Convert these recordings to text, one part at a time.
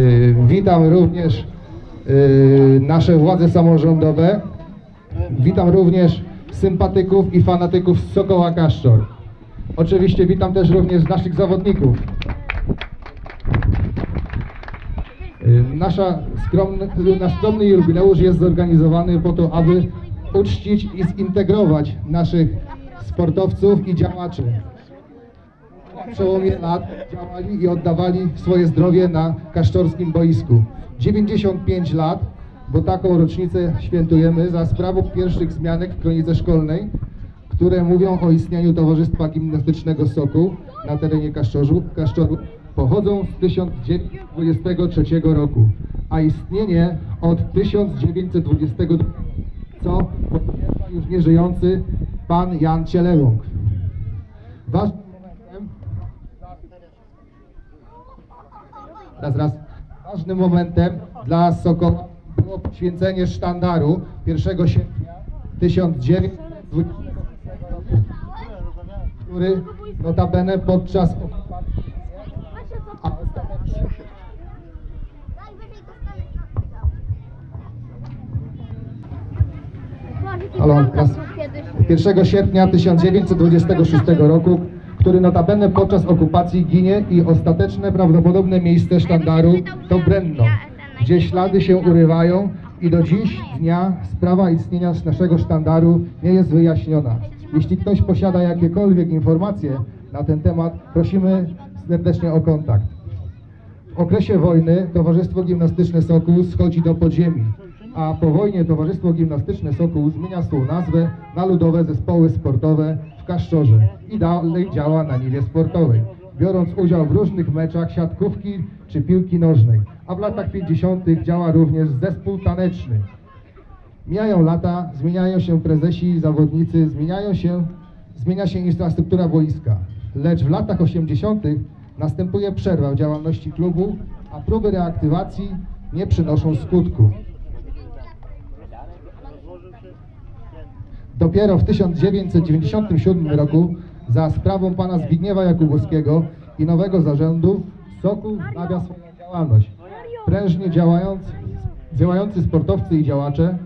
Y, Witam również y, nasze władze samorządowe. Witam również sympatyków i fanatyków z Sokoła Kaszczor. Oczywiście witam też również naszych zawodników. Y, Nasza skromny, nasz skromny jubileusz jest zorganizowany po to, aby uczcić i zintegrować naszych sportowców i działaczy przełomie lat działali i oddawali swoje zdrowie na kaszczorskim boisku. 95 lat, bo taką rocznicę świętujemy za sprawą pierwszych zmianek w kronice szkolnej, które mówią o istnieniu Towarzystwa Gimnastycznego Soku na terenie Kaszczorzu, Kaszczoru, pochodzą z 1923 roku, a istnienie od 1922, co potwierdza już nieżyjący pan Jan Cielewąg. Ważnym momentem Raz, raz. Ważnym momentem dla Sokoła było poświęcenie sztandaru 1 sierpnia 1920 roku, który notabene podczas okupacji a ostatecznie Halo, raz. 1 sierpnia 1926 roku, który notabene podczas okupacji ginie i ostateczne prawdopodobne miejsce sztandaru to Brenno, gdzie ślady się urywają i do dziś dnia sprawa istnienia naszego sztandaru nie jest wyjaśniona. Jeśli ktoś posiada jakiekolwiek informacje na ten temat, prosimy serdecznie o kontakt. W okresie wojny Towarzystwo Gimnastyczne Sokół schodzi do podziemi, a po wojnie Towarzystwo Gimnastyczne Sokół zmienia swą nazwę na Ludowe Zespoły Sportowe w Kaszczorze i dalej działa na niwie sportowej, biorąc udział w różnych meczach siatkówki czy piłki nożnej, a w latach 50. działa również zespół taneczny. Mijają lata, zmieniają się prezesi zawodnicy, zmieniają się, zmienia się infrastruktura boiska. Lecz w latach 80. następuje przerwa w działalności klubu, a próby reaktywacji nie przynoszą skutku. Dopiero w 1997 roku za sprawą pana Zbigniewa Jakubowskiego i nowego zarządu Sokół wznawia swoją działalność. Prężnie działając, działający sportowcy i działacze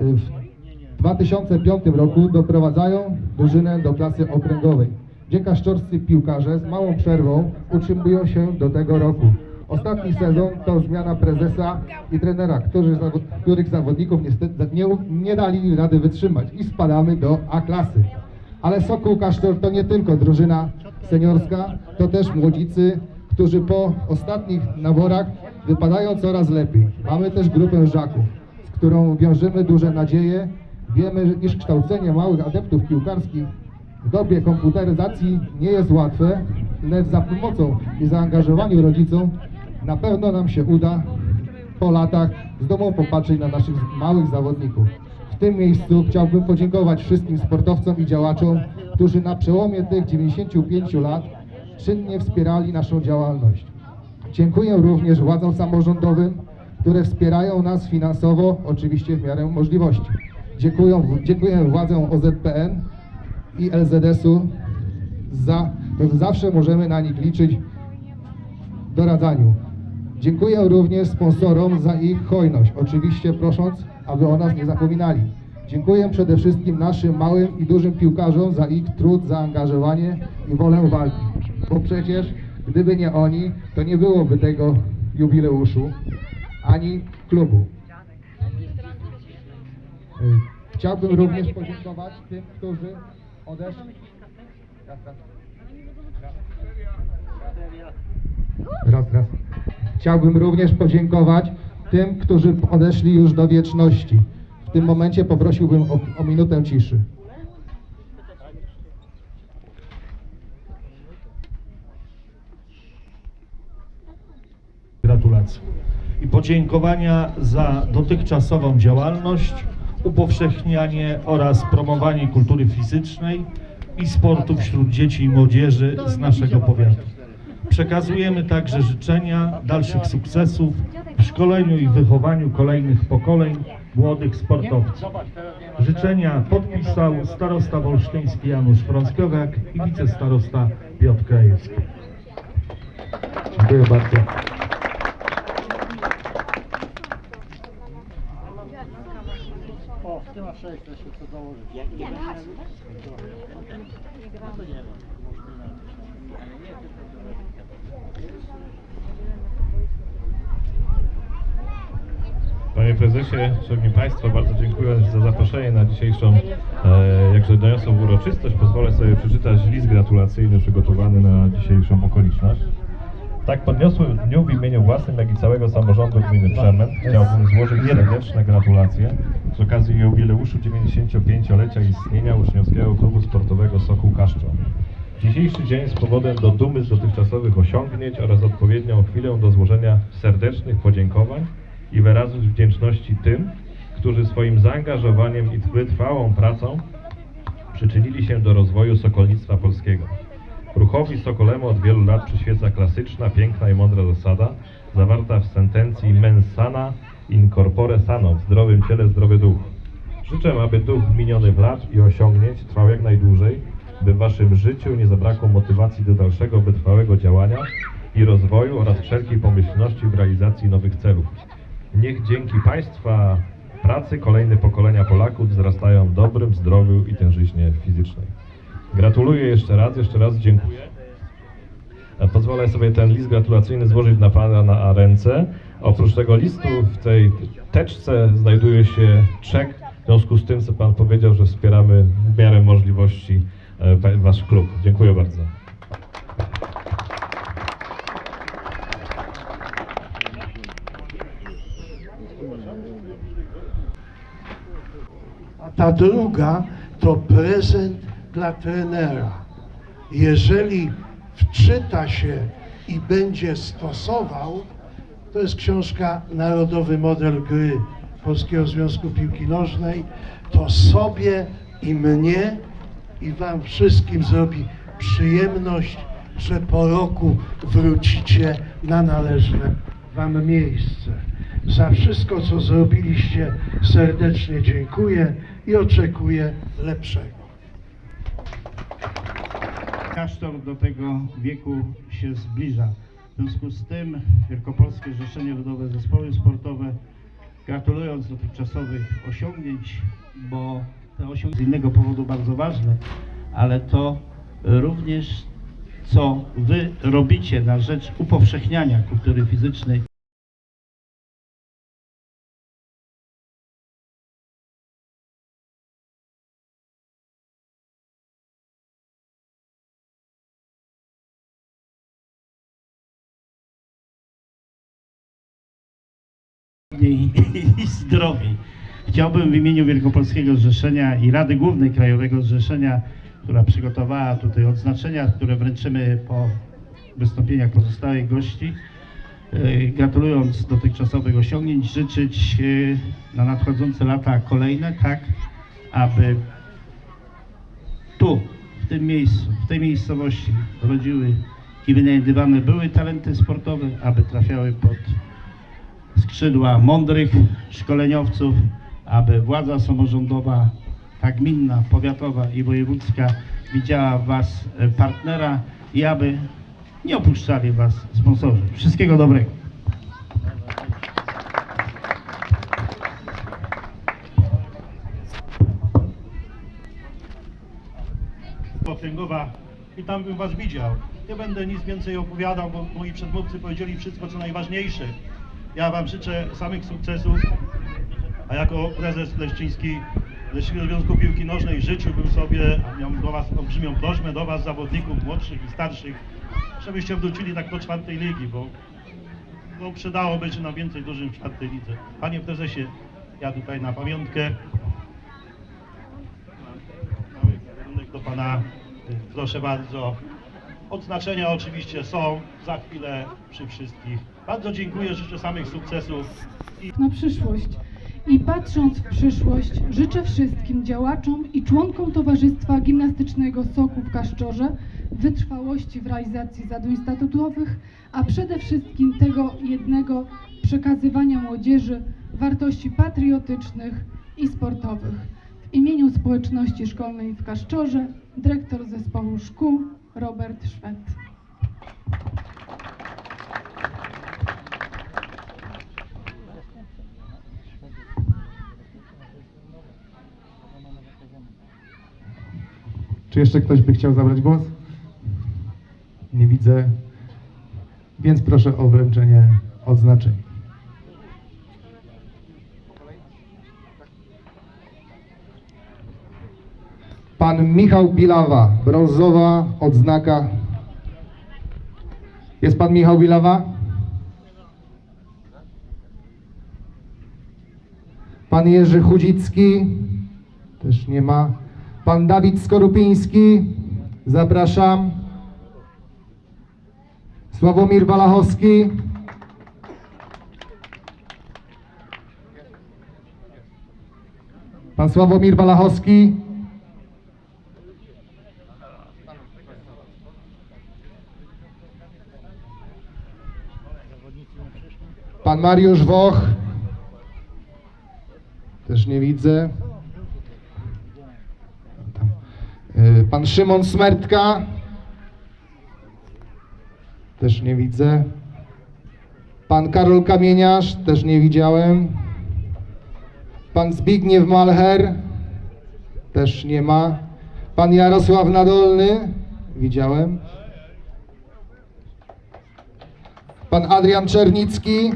y, w 2005 roku doprowadzają drużynę do klasy okręgowej, gdzie kaszczorscy piłkarze z małą przerwą utrzymują się do tego roku. Ostatni sezon to zmiana prezesa i trenera, którzy, których zawodników niestety nie, nie dali rady wytrzymać i spadamy do A klasy. Ale Sokół Kasztor to nie tylko drużyna seniorska, to też młodzicy, którzy po ostatnich naborach wypadają coraz lepiej. Mamy też grupę żaków, z którą wiążemy duże nadzieje. Wiemy, iż kształcenie małych adeptów piłkarskich w dobie komputeryzacji nie jest łatwe, lecz za pomocą i zaangażowaniu rodziców na pewno nam się uda po latach z dumą popatrzeć na naszych małych zawodników. W tym miejscu chciałbym podziękować wszystkim sportowcom i działaczom, którzy na przełomie tych 95 lat czynnie wspierali naszą działalność. Dziękuję również władzom samorządowym, które wspierają nas finansowo, oczywiście w miarę możliwości. Dziękuję, dziękuję władzom OZPN i LZS-u za to, że zawsze możemy na nich liczyć w doradzaniu. Dziękuję również sponsorom za ich hojność, oczywiście prosząc, aby o nas nie zapominali. Dziękuję przede wszystkim naszym małym i dużym piłkarzom za ich trud, zaangażowanie i wolę walki. Bo przecież gdyby nie oni, to nie byłoby tego jubileuszu ani klubu. Y, Chciałbym również podziękować tym, którzy odeszli. Raz, raz. Raz, raz. Chciałbym również podziękować tym, którzy odeszli już do wieczności. W tym momencie poprosiłbym o, o minutę ciszy. Gratulacje. I podziękowania za dotychczasową działalność, upowszechnianie oraz promowanie kultury fizycznej i sportu wśród dzieci i młodzieży z naszego powiatu. Przekazujemy także życzenia dalszych sukcesów w szkoleniu i wychowaniu kolejnych pokoleń młodych sportowców. Życzenia podpisał starosta wolsztyński Janusz Frąckowiak i wicestarosta Piotr Krajewski. Dziękuję bardzo. O, ty Panie prezesie, szanowni państwo, bardzo dziękuję za zaproszenie na dzisiejszą, e, jakże doniosłą uroczystość. Pozwolę sobie przeczytać list gratulacyjny przygotowany na dzisiejszą okoliczność. Tak podniosłym dniu w imieniu własnym, jak i całego samorządu gminy Przemęt chciałbym złożyć serdeczne gratulacje z okazji jubileuszu 95-lecia istnienia uczniowskiego klubu sportowego Sokół Kaszczą. Dzisiejszy dzień jest powodem do dumy z dotychczasowych osiągnięć oraz odpowiednią chwilę do złożenia serdecznych podziękowań i wyrazów wdzięczności tym, którzy swoim zaangażowaniem i wytrwałą pracą przyczynili się do rozwoju sokolnictwa polskiego. Ruchowi Sokolemu od wielu lat przyświeca klasyczna, piękna i mądra zasada, zawarta w sentencji mens sana in corpore sano, w zdrowym ciele zdrowy duch. Życzę, aby duch minionych lat i osiągnięć trwał jak najdłużej, by w waszym życiu nie zabrakło motywacji do dalszego wytrwałego działania i rozwoju oraz wszelkiej pomyślności w realizacji nowych celów. Niech dzięki Państwa pracy kolejne pokolenia Polaków wzrastają w dobrym zdrowiu i tężyźnie fizycznej. Gratuluję jeszcze raz, jeszcze raz dziękuję. E, Pozwolę sobie ten list gratulacyjny złożyć na Pana na ręce. Oprócz tego listu w tej teczce znajduje się czek, w związku z tym, co Pan powiedział, że wspieramy w miarę możliwości e, Wasz klub. Dziękuję bardzo. a ta druga to prezent dla trenera. Jeżeli wczyta się i będzie stosował, to jest książka Narodowy Model Gry Polskiego Związku Piłki Nożnej, to sobie i mnie i wam wszystkim zrobi przyjemność, że po roku wrócicie na należne wam miejsce. Za wszystko, co zrobiliście, serdecznie dziękuję i oczekuję lepszego. Kasztor do tego wieku się zbliża. W związku z tym Wielkopolskie Zrzeszenie Ludowe Zespoły Sportowe gratulując dotychczasowych osiągnięć, bo te osiągnięcia z innego powodu bardzo ważne, ale to również co wy robicie na rzecz upowszechniania kultury fizycznej i, i. Chciałbym w imieniu Wielkopolskiego Zrzeszenia i Rady Głównej Krajowego Zrzeszenia, która przygotowała tutaj odznaczenia, które wręczymy po wystąpieniach pozostałych gości, e, gratulując dotychczasowych osiągnięć, życzyć e, na nadchodzące lata kolejne, tak aby tu, w tym miejscu, w tej miejscowości rodziły i wynajdywane były talenty sportowe, aby trafiały pod skrzydła mądrych szkoleniowców, aby władza samorządowa, tak gminna, powiatowa i wojewódzka widziała w Was e, partnera i aby nie opuszczali Was sponsorzy. Wszystkiego dobrego. okręgowa i tam bym was widział. Nie będę nic więcej opowiadał, bo moi przedmówcy powiedzieli wszystko, co najważniejsze. Ja wam życzę samych sukcesów, a jako prezes Leszczyński Leszczyńskiego Związku Piłki Nożnej życzyłbym sobie, a miał do was olbrzymią prośbę, do was zawodników młodszych i starszych, żebyście wrócili tak do czwartej ligi, bo, bo przydałoby się nam więcej dużym w czwartej lidze. Panie prezesie, ja tutaj na pamiątkę mały kierunek do pana, proszę bardzo. Odznaczenia oczywiście są za chwilę przy wszystkich. Bardzo dziękuję, życzę samych sukcesów i na przyszłość. I patrząc w przyszłość, życzę wszystkim działaczom i członkom Towarzystwa Gimnastycznego Soku w Kaszczorze wytrwałości w realizacji zadań statutowych, a przede wszystkim tego jednego przekazywania młodzieży wartości patriotycznych i sportowych. W imieniu społeczności szkolnej w Kaszczorze dyrektor zespołu szkół Robert Szwed. Czy jeszcze ktoś by chciał zabrać głos? Nie widzę, więc proszę o wręczenie odznaczeń. Pan Michał Bilawa, brązowa odznaka. Jest pan Michał Bilawa? Pan Jerzy Chudzicki? Też nie ma. Pan Dawid Skorupiński? Zapraszam. Sławomir Walachowski? Pan Sławomir Walachowski? Pan Mariusz Woch? Też nie widzę. Y, Pan Szymon Smertka? Też nie widzę. Pan Karol Kamieniarz? Też nie widziałem. Pan Zbigniew Malher? Też nie ma. Pan Jarosław Nadolny? Widziałem. Pan Adrian Czernicki?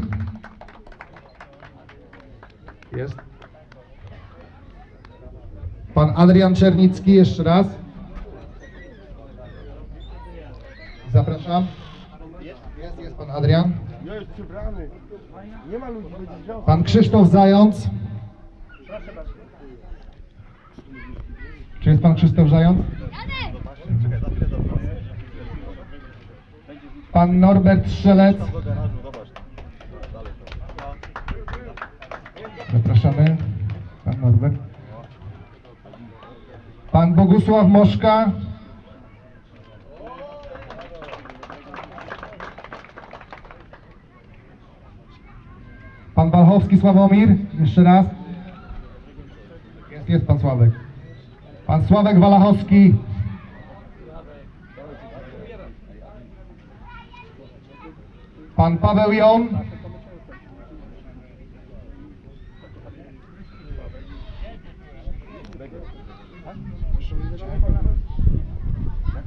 Jest. Pan Adrian Czernicki jeszcze raz. Zapraszam. Jest, jest pan Adrian. Pan Krzysztof Zając. Czy jest pan Krzysztof Zając? Pan Norbert Strzelec. Zapraszamy. Pan Norbert. Pan Bogusław Moszka. Pan Walchowski Sławomir. Jeszcze raz. Jest, jest pan Sławek. Pan Sławek Walachowski. Pan Paweł Jon.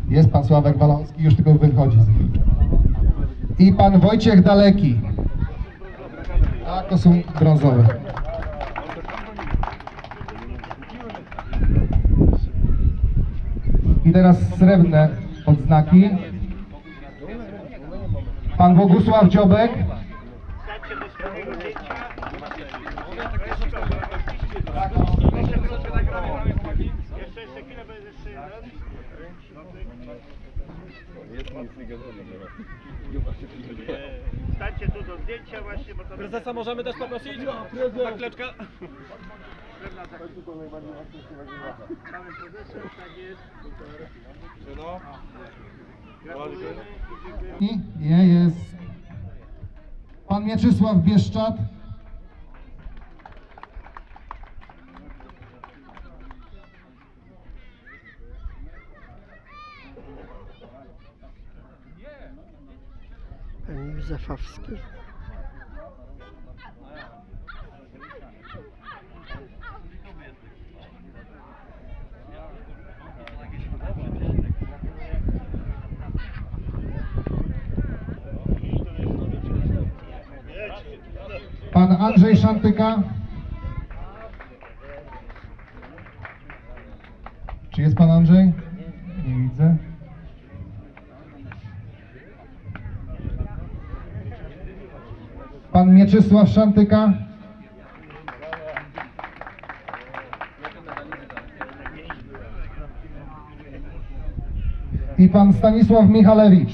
Jest pan Sławek Walachowski, już tylko wychodzi. I pan Wojciech Daleki. Tak, to są brązowe. I teraz srebrne odznaki. Pan Bogusław Dziobek. Stańcie tu do zdjęcia właśnie, bo to... Prezesa możemy też poprosić? Na kleczkę? Prezesem, tak jest. No. I nie jest. Pan Mieczysław Bieszczad. Pan Józefowski. Pan Andrzej Szantyka. Czy jest pan Andrzej? Nie widzę. Pan Mieczysław Szantyka. I pan Stanisław Michalewicz.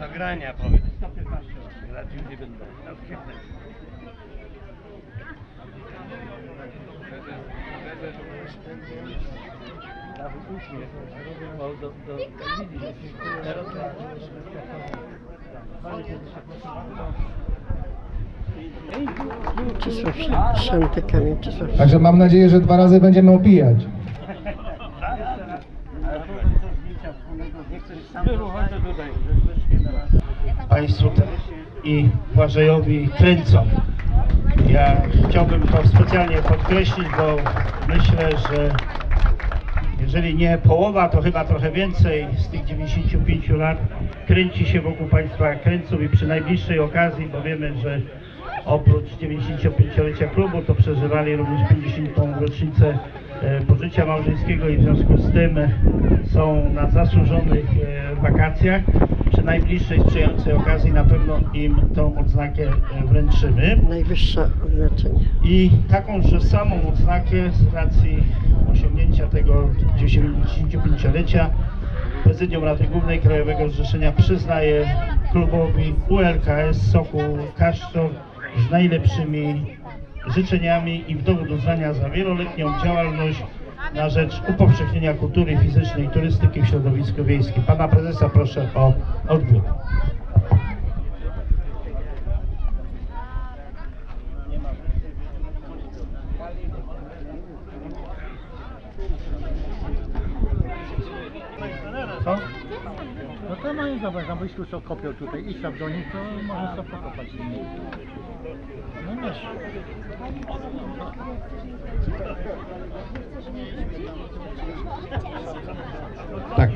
nagrania powiedz. Raczej nie będą. Mieczysław Sz- Szantyka, Mieczysław Także mam nadzieję, że dwa razy będziemy opijać. Państwu i Błażejowi kręcą. Ja chciałbym to specjalnie podkreślić, bo myślę, że jeżeli nie połowa, to chyba trochę więcej z tych 95 lat kręci się wokół Państwa kręców i przy najbliższej okazji, bo wiemy, że oprócz 95-lecia klubu, to przeżywali również 50. rocznicę e, pożycia małżeńskiego i w związku z tym są na zasłużonych e, wakacjach. Przy najbliższej sprzyjającej okazji na pewno im tą odznakę e, wręczymy. Najwyższe odznaczenie. I takąże samą odznakę z racji osiągnięcia tego 95-lecia Prezydium Rady Głównej Krajowego Zrzeszenia przyznaje klubowi ULKS Sokół Kasztor z najlepszymi życzeniami i w dowód uznania za wieloletnią działalność na rzecz upowszechnienia kultury fizycznej i turystyki w środowisku wiejskim. Pana prezesa proszę o odgłos. Co? No to moim zdaniem, tam byś już kopią tutaj i tam do nich, to można sobie pokopać. No nie. Tak.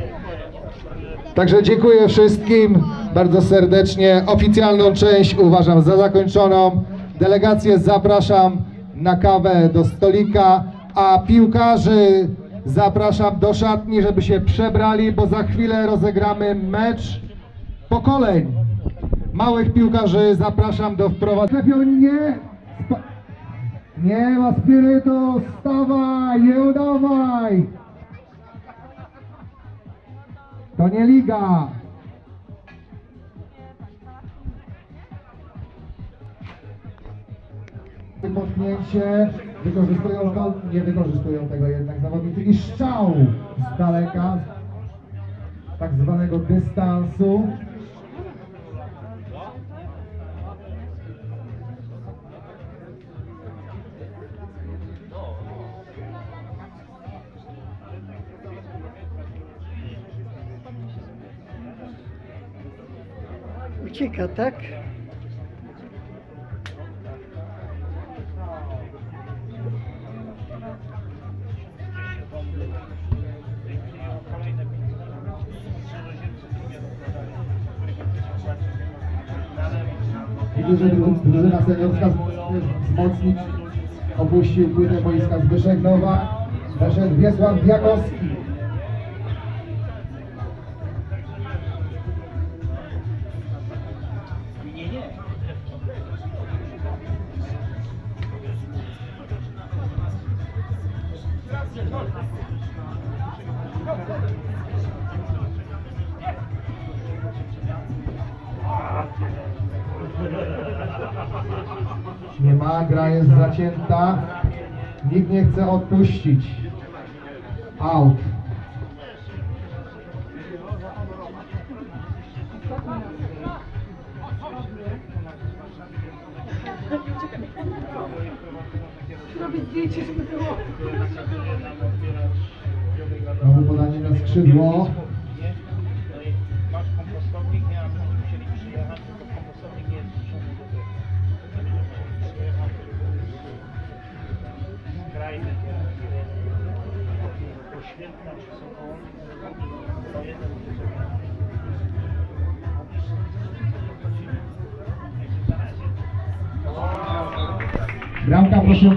Także dziękuję wszystkim bardzo serdecznie. Oficjalną część uważam za zakończoną. Delegację zapraszam na kawę do stolika, a piłkarzy zapraszam do szatni, żeby się przebrali, bo za chwilę rozegramy mecz pokoleń. Małych piłkarzy zapraszam do wprowadzenia. Nie, nie ma spirytu, stawaj, nie udawaj. To nie liga. Potknięcie, wykorzystują to, nie wykorzystują tego jednak zawodnicy i strzał z daleka, tak zwanego dystansu. Ucieka, tak? Drużyna seniorska wzmocnić opuścił płytę boiska Zbyszek Nowak, weszedł Wiesław Diakowski. Gra jest zacięta. Nikt nie chce odpuścić. Out. Zrobić zdjęcie, żeby było. Znowu podanie na skrzydło. прошу.